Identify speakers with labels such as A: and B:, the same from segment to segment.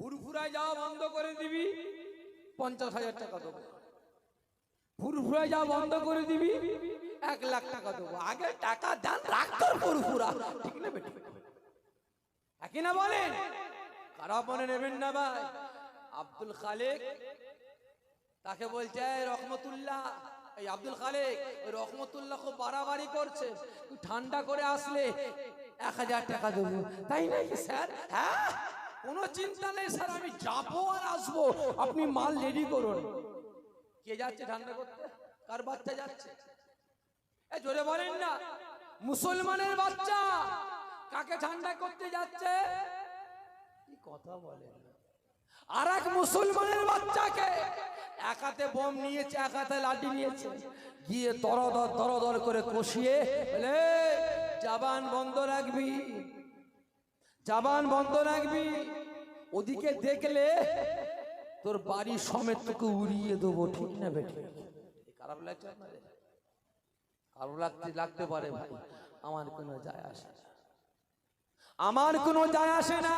A: ফুরফুরায় যাওয়া বন্ধ করে দিবি, পঞ্চাশ হাজার টাকা দেবো। ফুরফুরায় যাওয়া বন্ধ করে দিবি, এক লাখ টাকা দেবো। আগে টাকা দান রাখ তোর ফুরফুরা। ঠিক না একই না বলেন? খারাপ মনে নেবেন না ভাই? আব্দুল খালেক, তাকে বলছে, "এই রহমতুল্লাহ। এই আব্দুল খালেক, ওই রহমতুল্লাহ খুব বাড়াবাড়ি করছে। ঠান্ডা করে আসলে এক হাজার টাকা দেবো। তাই নাকি, স্যার? হ্যাঁ? কোনো চিন্তা নেই, স্যার, আমি যাব আর আসব। আপনি মাল রেডি করুন। কে যাচ্ছে ঠান্ডা করতে? কার বাচ্চা যাচ্ছে? এ, জোরে বলেন না। মুসলমানের বাচ্চা কাকে ঠান্ডা করতে যাচ্ছে? কি কথা বলেন? আর এক মুসলমানের বাচ্চাকে এক হাতে বোম নিয়েছে, এক হাতে লাঠি নিয়েছে। গিয়ে তরদর তরদর করে কষিয়ে জাবান বন্ধ রাখবি। জাবান বন্ধ রাখবি। ওদিকে দেখলে তোর বাড়ি সমেত তোকে উড়িয়ে দেবো, ঠিক না বেঠে খারাপ লাগছে খারাপ লাগতে লাগতে পারে ভাই। আমার কোনো যায় আসে না। আমার কোনো যায় আসে না।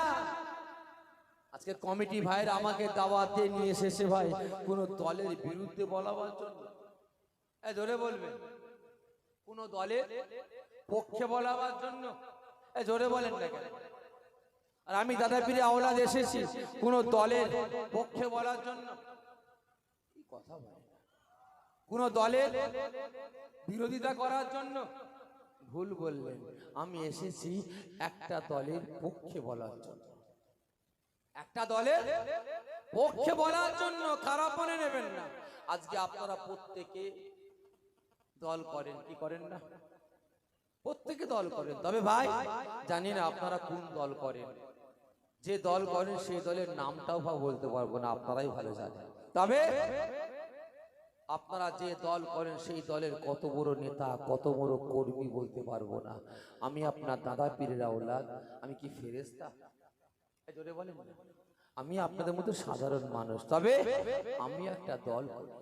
A: আজকে কমিটি ভাইরা আমাকে দাওয়াতে নিয়ে এসেছে ভাই, কোন দলের বিরুদ্ধে বলাবার জন্য। ধরে বলবে কোন দলের পক্ষে বলাবার জন্য। জোরে বলেন না কেন? আর আমি দাদা পীরে আওলাদ এসেছি কোন দলের পক্ষে বলার জন্য। কথা কোন দলের বিরোধিতা করার জন্য? ভুল বললেন। আমি এসেছি একটা দলের পক্ষে বলার জন্য। একটা দলের পক্ষে বলার জন্য খারাপ মনে নেবেন না। আজকে আপনারা প্রত্যেকে দল করেন কি করেন না? প্রত্যেকে দল করেন। তবে ভাই জানি না আপনারা কোন দল করেন। যে দল করেন সেই দলের নামটাও বা বলতে পারব না, আপনারাই ভালো জানেন। তবে আপনারা যে দল করেন, সেই দলের কত বড় নেতা, কত বড় কর্মী বলতে পারব না। আমি আপনার দাদা পীরের আওলাদ, আমি কি ফেরেস্তা জোরে আমি আপনাদের মতো সাধারণ মানুষ। তবে আমি একটা দল করি।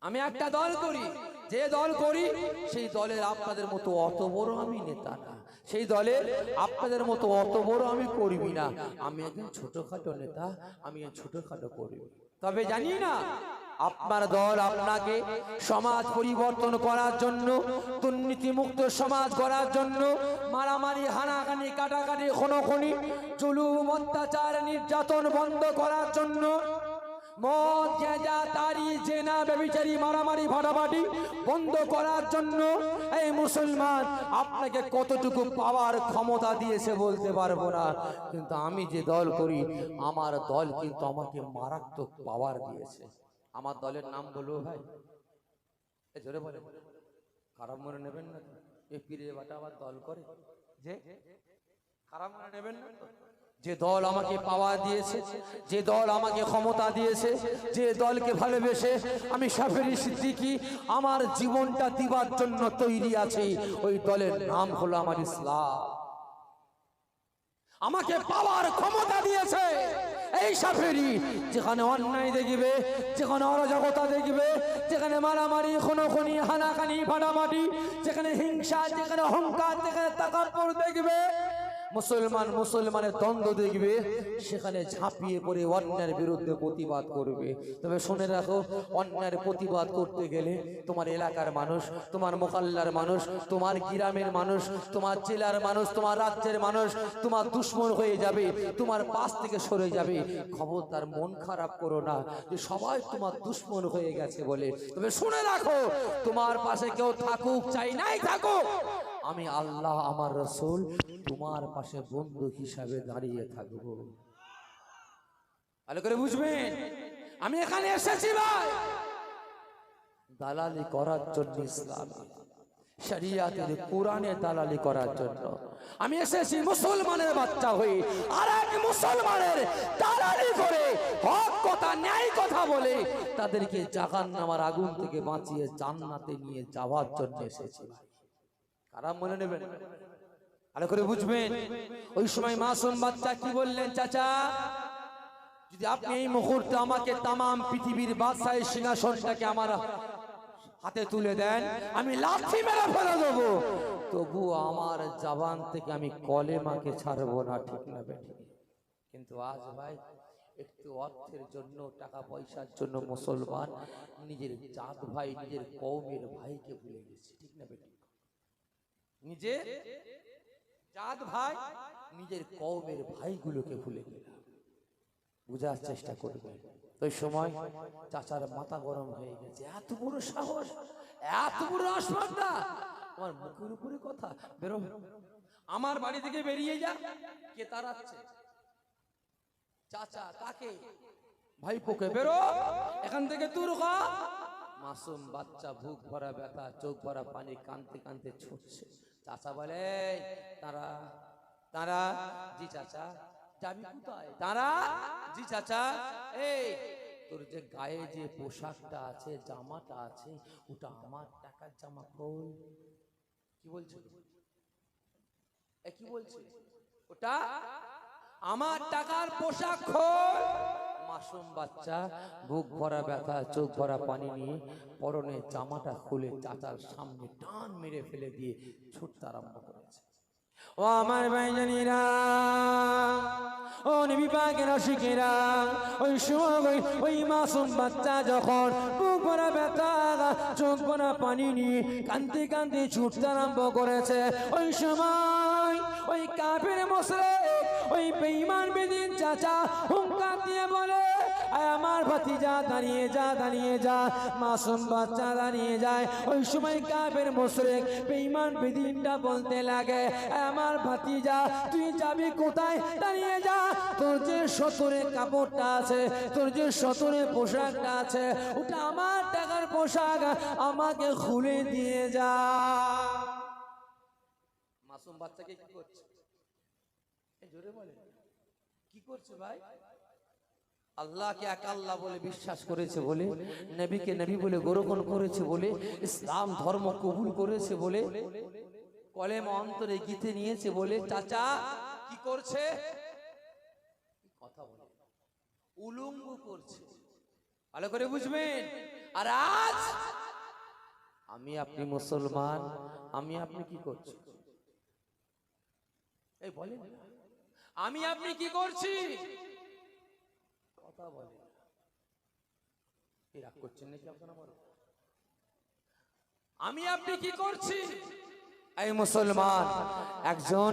A: আমি একটা দল করি। যে দল করি, সেই দলের আপনাদের মতো অত বড় আমি নেতা না। সেই দলের আপনাদের মতো অত বড় আমি করবি না। আমি একজন ছোটখাটো নেতা, আমি ছোটখাটো করবি। তবে জানি না, আপনার দল আপনাকে সমাজ পরিবর্তন করার জন্য দুর্নীতি মুক্ত সমাজ করার জন্য মারামারি, হানাহানি, কাটাকাটি, খনখনি, জুলুম, অত্যাচার, নির্যাতন বন্ধ করার জন্য মদ গেজা তারি জেনা বেবিচারি মারামারি ফাটাফাটি বন্ধ করার জন্য এই মুসলমান আপনাকে কতটুকু পাওয়ার ক্ষমতা দিয়েছে বলতে পারব না। কিন্তু আমি যে দল করি, আমার দল কিন্তু আমাকে মারাত্মক পাওয়ার দিয়েছে। আমার দলের নাম বলব ভাই। জোরে বলে। খারাপ মনে নেবেন না তো? এ পীরে বাটা আবার দল করে? যে? খারাপ মনে নেবেন না? যে দল আমাকে পাওয়া দিয়েছে, যে দল আমাকে ক্ষমতা দিয়েছে, যে দলকে ভালোবেসে আমি সাফেরি সিদ্দিকি, আমার জীবনটা দিবার জন্য তৈরি আছে। ওই দলের নাম হলো আমার ইসলাম। আমাকে পাওয়ার ক্ষমতা দিয়েছে এই সাফেরি। যেখানে অন্যায় দেখবে, যেখানে অরাজকতা দেখবে, যেখানে মারামারি, খুনোখুনি, হানাখানি ফাটামাটি যেখানে হিংসা, যেখানে অহংকার, যেখানে তাকাপ্পর দেখবে মুসলমান মুসলমানের দ্বন্দ্ব দেখবে, সেখানে ঝাঁপিয়ে পড়ে অন্যায়ের বিরুদ্ধে প্রতিবাদ করবে। তবে শুনে রাখো, অন্যায়ের প্রতিবাদ করতে গেলে তোমার এলাকার মানুষ, তোমার মোকাল্লার মানুষ, তোমার গ্রামের মানুষ, তোমার জেলার মানুষ, তোমার রাজ্যের মানুষ, তোমার দুশ্মন হয়ে যাবে, তোমার পাশ থেকে সরে যাবে। খবরদার মন খারাপ করো না যে সবাই তোমার দুশ্মন হয়ে গেছে বলে। তবে শুনে রাখো, তোমার পাশে কেউ থাকুক, চাই নাই থাকুক। আমি আল্লাহ, আমার রসুল, তোমার পাশে বন্ধু হিসাবে দাঁড়িয়ে থাকব। ভালো করে বুঝবেন? আমি এখানে এসেছি ভাই। দালালি করার জন্য ইসলাম। শরিয়াতের কোরআনে দালালি করার জন্য। আমি এসেছি মুসলমানের বাচ্চা হয়ে আর এক মুসলমানের দালালি করে হক কথা, ন্যায় কথা বলে তাদেরকে জাহান নামার আগুন থেকে বাঁচিয়ে জান্নাতে নিয়ে যাওয়ার জন্য এসেছি খারাপ মনে নেবেন। ভালো করে বুঝবেন। ওই সময় মাসুম বাচ্চা কি বললেন, চাচা, যদি আপনি এই মুহূর্তে আমাকে তামাম পৃথিবীর বাদশাহের সিংহাসনটাকে আমার হাতে তুলে দেন, আমি লাথি মেরে ফেলে দেবো। তবু আমার জবান থেকে আমি কলেমাকে ছাড়বো না, ঠিক না বেঠিক। কিন্তু আজ ভাই, একটু অর্থের জন্য, টাকা পয়সার জন্য মুসলমান নিজের জাত ভাই, নিজের কৌমের ভাইকে ভুলে গেছে, ঠিক না বেটি নিজের জাত ভাই, নিজের কৌমের ভাইগুলোকে ভুলে গেল বুঝার চেষ্টা করবে ওই সময় চাচার মাথা গরম হয়ে গেছে। এত বড় সাহস, এত বড় আসমানটা। আমার মুখের উপরে কথা, বেরো। আমার বাড়ি থেকে বেরিয়ে যা। কে তাড়াচ্ছে? চাচা, কাকে? ভাইপোকে, বেরো। এখান থেকে দূর হ মাসুম বাচ্চা বুক ভরা ব্যথা, চোখ ভরা পানি কানতে কানতে ছুটছে। চাচা বলে তারা তারা, জি চাচা যাবি কোথায়? তারা, জি চাচা, এই, তোর যে গায়ে যে পোশাকটা আছে, জামাটা আছে, ওটা আমার টাকার জামা খোল কি বলছো? কি বলছে? ওটা আমার টাকার পোশাক খোল মাসুম বাচ্চা, বুক ভরা ব্যথা, চোখ ভরা পানি নিয়ে পরনে জামাটা খুলে চাচার সামনে টান মেরে ফেলে দিয়ে ছুটতে আরম্ভ করেছে। ও আমার ভাইজানিরা ও নবী শিখেরা ওই সময় ওই- মাসুম বাচ্চা যখন বুক ভরা ব্যথা, চোখ ভরা পানি নিয়ে কান্দি কান্দি ছুটতে আরম্ভ করেছে, ওই সময় ওই কাপের মশলে ওই বেঈমান বেদিন চাচা হুঙ্কার দিয়ে বলে আমার ভাতিজা, দাঁড়িয়ে যা দাঁড়িয়ে যা। মাসুম বাচ্চা দাঁড়িয়ে যায়। ওই সময় কাফের মোশরেক বেঈমান বেদিনটা বলতে লাগে আমার ভাতিজা, তুই যাবি কোথায়? দাঁড়িয়ে যা। তোর যে সতরে কাপড়টা আছে, তোর যে সতরে পোশাকটা আছে, ওটা আমার টাকার পোশাক, আমাকে খুলে দিয়ে যা। মাসুম বাচ্চাকে কি করছে? কি করছে ভাই? আল্লাহকে এক আল্লাহ বলে বিশ্বাস করেছে বলে, নবীকে নবী বলে গ্রহণ করেছে বলে, ইসলাম ধর্ম কবুল করেছে বলে, কলেম অন্তরে গীতে নিয়েছে বলে, চাচা, কি করছে? কথা বলে? উলঙ্গ করছে। ভালো করে বুঝবেন? আর আজ আমি আপনি মুসলমান, আমি আপনি কি করছি এই বলেন। আমি আপনি কি করছি? কথা বলে। রাগ করছেন নাকি আপনারা আমার আমি আপনি কি করছি? এই মুসলমান একজন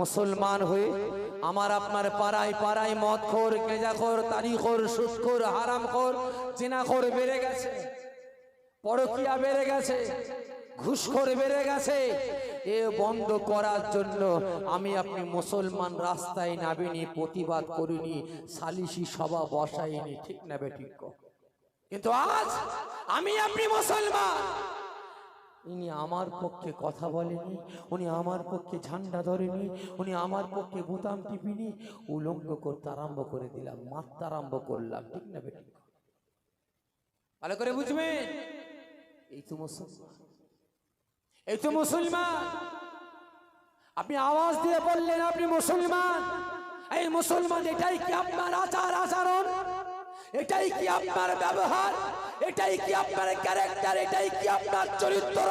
A: মুসলমান হয়ে আমার আপনার পাড়ায় পাড়ায় মদ খোর কেজাখোর তারিখোর সুৎখোর হারামখোর চিনাখোর বেড়ে গেছে। পরকিয়া বেড়ে গেছে। ঘুষখোর বেড়ে গেছে। এ বন্ধ করার জন্য আমি আপনি মুসলমান রাস্তায় নামিনি, প্রতিবাদ করিনি, সালিশি সভা বসাইনি, ঠিক না বেঠিক কিন্তু আজ আমি আপনি মুসলমান। ইনি আমার পক্ষে কথা বলেনি, উনি আমার পক্ষে ঝান্ডা ধরেনি, উনি আমার পক্ষে বোতাম টিপিনি, উলঙ্গ করতে আরম্ভ করে দিলাম, মারতে আরম্ভ করলাম, ঠিক না বেঠিক ভালো করে বুঝবেন? এই তো মুসলমান। এই তো মুসলমান। আপনি আওয়াজ দিয়ে বললেন, আপনি মুসলমান। এই মুসলমান, এটাই কি আপনার আচার আচরণ? এটাই কি আপনার ব্যবহার? এটাই কি আপনার ক্যারেক্টার এটাই কি আপনার চরিত্র?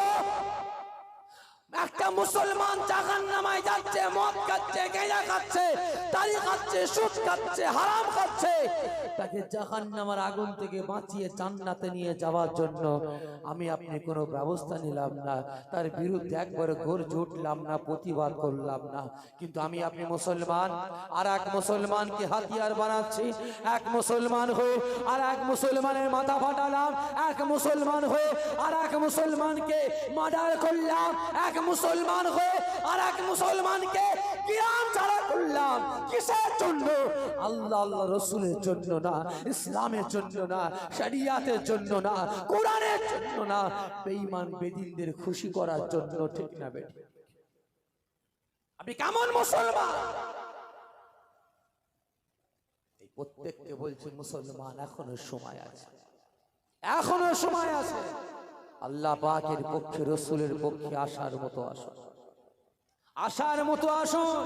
A: একটা মুসলমান জাহান নামায় যাচ্ছে মদ খাচ্ছে গেঁজা খাচ্ছে তালি খাচ্ছে, সুদ খাচ্ছে, হারাম খাচ্ছে। তাকে জাহান নামার আগুন থেকে বাঁচিয়ে জান্নাতে নিয়ে যাওয়ার জন্য আমি আপনি কোনো ব্যবস্থা নিলাম না। তার বিরুদ্ধে একবার গর্জে উঠলাম না, প্রতিবাদ করলাম না। কিন্তু আমি আপনি মুসলমান, আর এক মুসলমানকে হাতিয়ার বানাচ্ছি। এক মুসলমান হয়ে আর এক মুসলমানের মাথা ফাটালাম। এক মুসলমান হয়ে আর এক মুসলমানকে মার্ডার করলাম। এক মুসলমান হয়ে আর এক মুসলমানকে করলাম? কিসের জন্য? আল্লাহ আল্লাহ রসুলের জন্য না, ইসলামের জন্য না, শরিয়াতের জন্য না, কোরআনের জন্য না বেদিনদের খুশি করার জন্য ঠিক না কেমন মুসলমান? এই প্রত্যেককে বলছে মুসলমান, এখনও সময় আছে। এখনও সময় আছে। আল্লাহ পাকের পক্ষে, রসুলের পক্ষে আসার মতো আসুন আসার মতো আসুন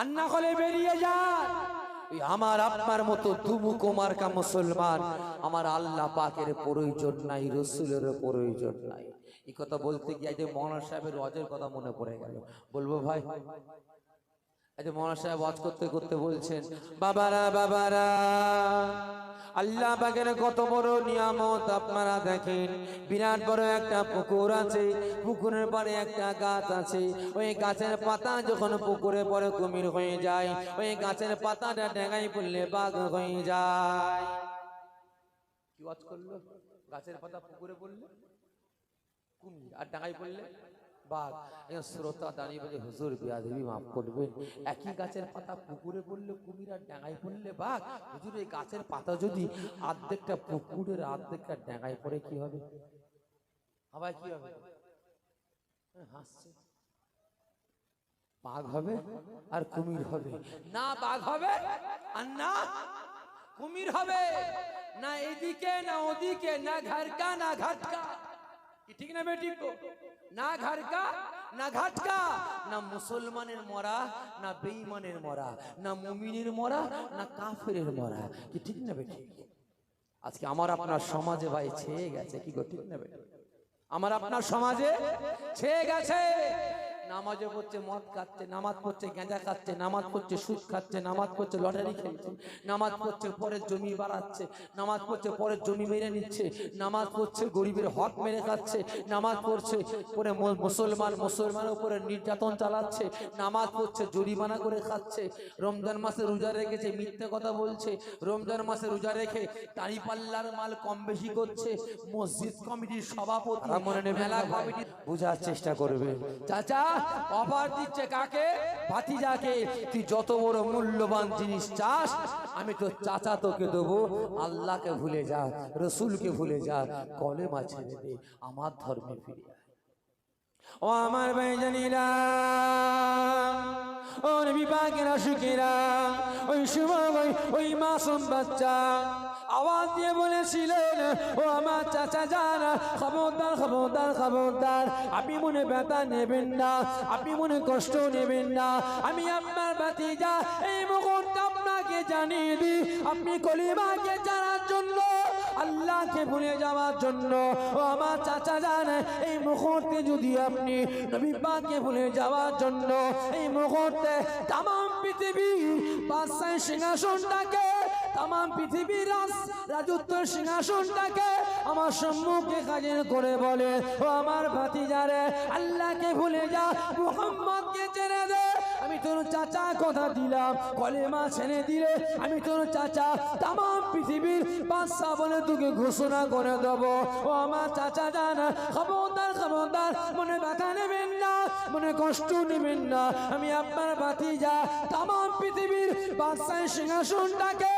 A: আন্না হলে বেরিয়ে যান আমার আপনার মতো তুমু কুমারকা মুসলমান। আমার আল্লাহ পাকের প্রয়োজন নাই, রসুলের প্রয়োজন নাই। এই কথা বলতে গিয়ে যে মৌলানা সাহেবের রজের কথা মনে পড়ে গেল। বলব ভাই যে মহারাজ সাহেব ওয়াজ করতে করতে বলছেন, বাবারা বাবারা, আল্লাহ পাকের কত বড় নিয়ামত আপনারা দেখেন। বিরাট বড় একটা পুকুর আছে, পুকুরের পরে একটা গাছ আছে। ওই গাছের পাতা যখন পুকুরে পরে কুমির হয়ে যায়, ওই গাছের পাতাটা ডেঙাই পড়লে বাঘ হয়ে যায়। কি ওয়াজ করল? গাছের পাতা পুকুরে পড়লে? কুমির, আর ডাঙায় পড়লে? বাঘ একজন শ্রোতা দাঁড়িয়ে বলে, হুজুর, বিয়াদেবী মাফ করবেন। একই গাছের পাতা পুকুরে পড়লে কুমির আর ডাঙায় পড়লে বাঘ? হুজুর, এই গাছের পাতা যদি আর্ধেকটা পুকুরের আর্ধেকটা ডাঙায় পড়ে, কি হবে? আবার কি হবে? হাসছে। বাঘ হবে আর কুমির হবে। না, বাঘ হবে আর না কুমির হবে। না এদিকে, না ওদিকে, না ঘরকা, না ঘাটকা। ঠিক না বেটি? না ঘরকা না ঘাটকা, না মুসলমানের মরা, না বেঈমানের মরা, না মুমিনের মরা, না কাফেরের মরা। কি ঠিক না বেটি আজকে আমার আপনার সমাজে ভাই ছেয়ে গেছে, কি গো ঠিক না আমার আপনার সমাজে ছেয়ে গেছে। নামাজে পড়ছে মদ খাচ্ছে নামাজ পড়ছে গেঁজা খাচ্ছে নামাজ পড়ছে সুদ খাচ্ছে নামাজ পড়ছে লটারি খেলছে নামাজ পড়ছে পরের জমি বাড়াচ্ছে নামাজ পড়ছে পরের জমি মেরে নিচ্ছে নামাজ পড়ছে গরিবের হক মেরে খাচ্ছে নামাজ পড়ছে পরে মুসলমান মুসলমানের উপরে নির্যাতন চালাচ্ছে নামাজ পড়ছে জরিমানা করে খাচ্ছে রমজান মাসে রোজা রেখেছে মিথ্যে কথা বলছে রমজান মাসে রোজা রেখে দাড়ি পাল্লার মাল কম বেশি করছে মসজিদ কমিটির সভাপতি মেলা কমিটি বোঝার চেষ্টা করবে। চাচা অফার দিচ্ছে কাকে? ভাতিজাকে। তুই যত বড় মূল্যবান জিনিস চাস, আমি তো চাচা তোকে দেবো। আল্লাহকে ভুলে যা, রসুলকে ভুলে যা, কলেমা ছেড়ে দে, আমার ধর্মে ফিরে আয়। ও আমার ভাই জানিরা, ও নবী পাকের আশুকেরা, ওই সময় ওই মাসুম বাচ্চা আওয়াজ দিয়ে বলেছিলেন, ও আমার চাচা জানা খবরদার খবরদার খবরদার। আপনি মনে ব্যথা নেবেন না, আপনি মনে কষ্ট নেবেন না। আমি আপনার বাতিজা এই মুহূর্তে আপনাকে জানিয়ে দিই, আপনি কলিমাকে জানার জন্য, আল্লাহকে ভুলে যাওয়ার জন্য, ও আমার চাচা জানে এই মুহূর্তে যদি আপনি নবী পাককে ভুলে যাওয়ার জন্য, এই মুহূর্তে তাম পৃথিবী বাদশাহ সিংহাসনটাকে তাম পৃথিবীর রাজ, রাজত্ব সিংহাসনটাকে আমার সম্মুখে কাজের করে বলে, ও আমার ভাতিজারে আল্লাহকে ভুলে যা, মুহাম্মদকে ছেড়ে দে। আমি তোর চাচা কথা দিলাম, কলেমা ছেড়ে দিলে আমি তোর চাচা তাম পৃথিবীর বাদশাহ বলে তোকে ঘোষণা করে দেব। ও আমার চাচা জানা, খবরদার খবরদার, মনে ব্যথা নেবেন না, মনে কষ্ট নেবেন না। আমি আপনার বাতি যা তাম পৃথিবীর বাদশাহ সিংহাসনটাকে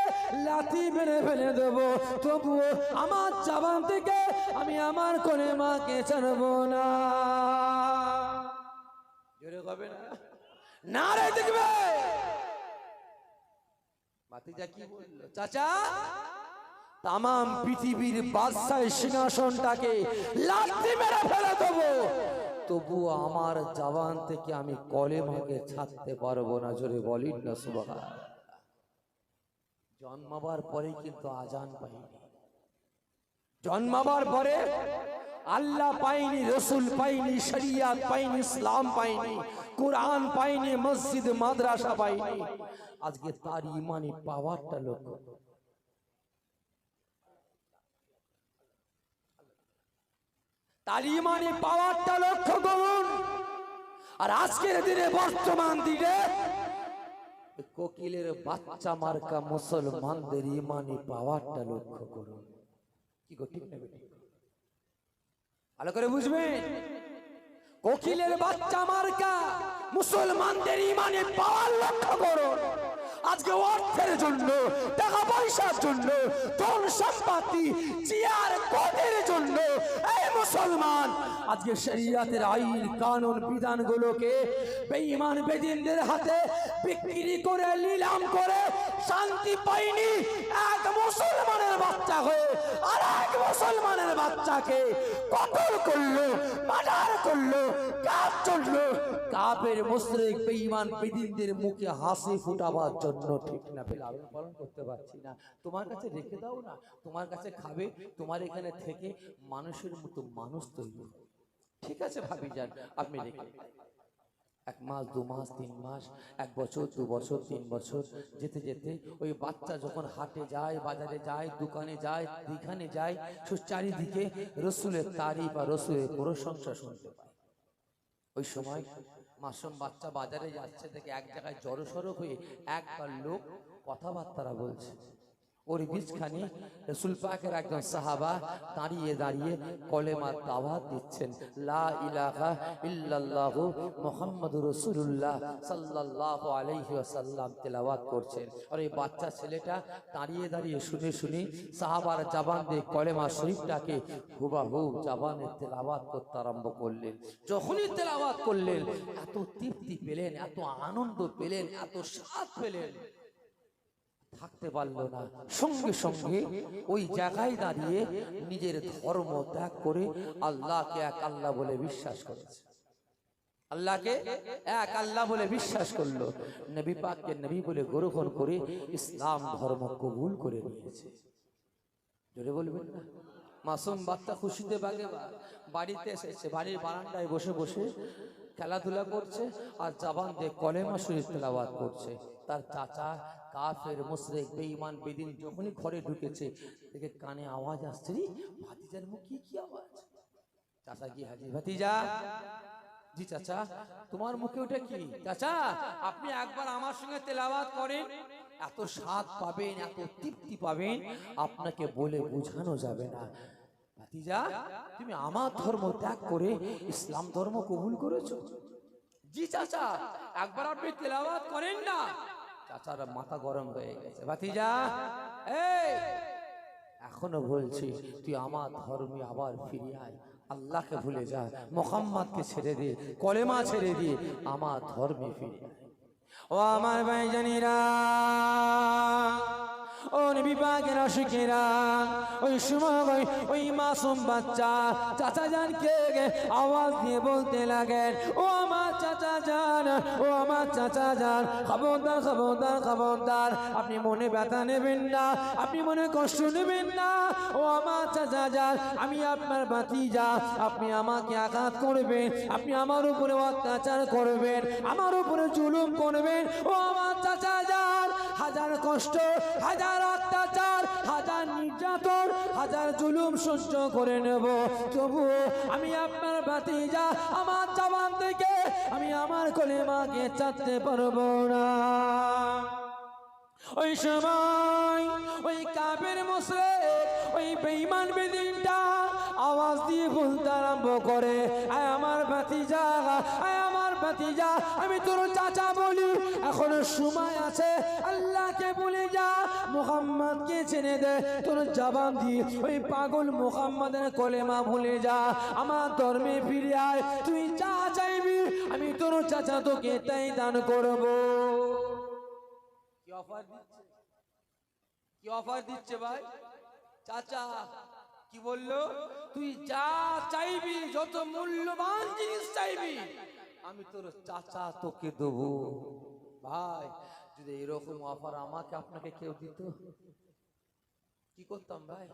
A: লাথি মেরে ফেলে দেব। তবুও আমার চাবান থেকে আমি আমার করে মাকে ছাড়বো না। জোরে হবে না? না রে দেখবে চাচা তাম পৃথিবীর বাদশাহ সিংহাসনটাকে লাথি মেরে ফেলে দেবো। তবুও আমার জবান থেকে আমি কলেমাকে ছাড়তে পারব না। জোরে বলিন না সুবাহ জন্মাবার পরে কিন্তু আজান পাইনি। জন্মাবার পরে আল্লাহ পাইনি, রসুল পাইনি, শরিয়াত পাইনি, ইসলাম পাইনি, কোরআন পাইনি, মসজিদ, মাদ্রাসা পাইনি। আজকে তার ইমানি পাওয়ারটা লক্ষ্য। তার ইমানি পাওয়ারটা লক্ষ্য করুন। আর আজকের দিনে বর্তমান দিনে কোকিলের বাচ্চা মার্কা মুসলমানদের ইমানি পাওয়ারটা লক্ষ্য করুন। কি গো, ঠিক না বেটি? ভালো করে বুঝবেন কোকিলের বাচ্চা মার্কা মুসলমানদের ইমানে পাওয়ার লক্ষ্য করুন। আজকে অর্থের জন্য, টাকা পয়সার জন্য, ধন সম্পত্তি, চেয়ার পদের জন্য মুসলমান। আজকে শরিয়াতের আইন কানুন বিধানগুলোকে বেঈমান বেদিনদের হাতে বিক্রি করে নিলাম করে শান্তি পাইনি। এক মুসলমানের বাচ্চা হয়ে আর এক মুসলমানের বাচ্চাকে কতল করল, মার্ডার করল কাজ চলল। কাপের মুশরিক বেঈমান বেদিনদের মুখে হাসি ফুটাবার জন্য ঠিক না পেলে লালন পালন করতে পারছি না। তোমার কাছে রেখে দাও না, তোমার কাছে খাবে, তোমার এখানে থেকে মানুষের মতো মানুষ তৈরি ঠিক আছে ভাবি যান আপনি রেখে। এক মাস, দু মাস, তিন মাস, এক বছর, দু বছর, তিন বছর, যেতে যেতে ওই বাচ্চা যখন হাটে যায়, বাজারে যায়, দোকানে যায় যেখানে যায় চারিদিকে রসুলের তারিফ বা রসুলের প্রশংসা শুনতে পায়। ওই সময় মাসুম বাচ্চা বাজারে যাচ্ছে থেকে এক জায়গায় জড়সড়ো হয়ে একবার লোক কথাবার্তারা বলছে। ওর বীজখানি রসুল পাকের একজন সাহাবা দাঁড়িয়ে দাঁড়িয়ে কলেমার দাওয়াত দিচ্ছেন, লা ইলাহা ইল্লাল্লাহু মুহাম্মাদুর রাসূলুল্লাহ সাল্লাল্লাহু আলাইহি ওয়াসাল্লাম তেলাওয়াত করছেন। আর এই বাচ্চা ছেলেটা দাঁড়িয়ে দাঁড়িয়ে শুনে শুনে সাহাবার জাবান দিয়ে কলেমা শরীফটাকে হুবাহু জাবানে তেলাওয়াত করতে আরম্ভ করলেন। যখনই তেলাওয়াত করলেন, এত তৃপ্তি পেলেন, এত আনন্দ পেলেন, এত স্বাদ পেলেন। থাকতে পারল না। সঙ্গে সঙ্গে ওই জায়গায় দাঁড়িয়ে নিজের ধর্ম ত্যাগ করে আল্লাহকে এক আল্লাহ বলে বিশ্বাস করেছে। আল্লাহকে এক আল্লাহ বলে বিশ্বাস করল। নবী পাককে নবী বলে গ্রহণ করে ইসলাম ধর্ম কবুল করে নিয়েছে। জোরে বলবেন না? মাসুম বাচ্চা খুশিতে বাগে বাড়িতে এসেছে, বাড়ির বারান্দায় বসে বসে খেলাধুলা করছে আর জাবান দিয়ে কলেমা শরীফ তেলাওয়াত করছে। তার চাচা কাফের, মুশরিক, বেঈমান, বেদিন যখনই ঘরে ঢুকেছে, দেখে কানে আওয়াজ আসছে ভাতিজার মুখে কি আওয়াজ? চাচা কি হাজি ভাতিজা। জি, চাচা, তোমার মুখে ওটা কি? চাচা, আপনি একবার আমার সঙ্গে তেলাওয়াত করেন। এত স্বাদ পাবেন, এত তৃপ্তি পাবেন, আপনাকে বলে বোঝানো যাবে না। ভাতিজা, তুমি আমার ধর্ম ত্যাগ করে ইসলাম ধর্ম কবুল করেছ? জি, চাচা, একবার আপনি তেলাওয়াত করেন না। চাচার মাথা গরম হয়ে গেছে। ভাতিজা এই! এখনও বলছি তুই আমার ধর্মে আবার ফিরে আয়। আল্লাহকে ভুলে যা মোহাম্মদকে ছেড়ে দে কলেমা ছেড়ে দিয়ে আমার ধর্মে ফিরে ও আমার ভাই জানিরা ও নবী পাকের আশিকেরা ওই সময় ওই- মাসুম বাচ্চা চাচা জানকে আওয়াজ দিয়ে বলতে লাগেন ও আমার যান ও আমার চাচা যান খবরদার খবরদার খবরদার। আপনি মনে ব্যথা নেবেন না, আপনি মনে কষ্ট নেবেন না। ও আমার চাচা যান আমি আপনার বাতিজা আপনি আমাকে আঘাত করবেন, আপনি আমার উপরে অত্যাচার করবেন, আমার উপরে জুলুম করবেন। ও আমার চাচা যান হাজার কষ্ট, হাজার অত্যাচার, হাজার নির্যাতন, হাজার জুলুম সহ্য করে নেব। তবু আমি আপনার বাতিজা আমার জবান থেকে আমি আমার কলেমাকে চাচ্ছে পারব না। ওই সময় ওই কাপের মশলে, ওই বেইমান বেদিনটা আওয়াজ দিয়ে ভুলতে আরম্ভ করে। আয় আমার ভাতিজা, আয় ভাতিজা আমি তোর চাচা বলি। এখনও সময় আছে, আল্লাহকে বলে যা। মুহাম্মদকে চেনে দে, তোর জবান দিয়ে ওই পাগল মুহাম্মাদের কলেমা ভুলে যা। আমার ধর্মে ফিরে আয়, তুই যা চাইবি, আমি তোর চাচা তোকে তাই দান করব। কি অফার দিচ্ছে? কি অফার দিচ্ছে ভাই? চাচা, কি বলল? তুই যা চাইবি, যত মূল্যবান জিনিস চাইবি আমি তোর চাচা তোকে দেব। ভাই, যদি এরকম অফার আমাকে, আপনাকে কেউ দিত? কি করতাম ভাই?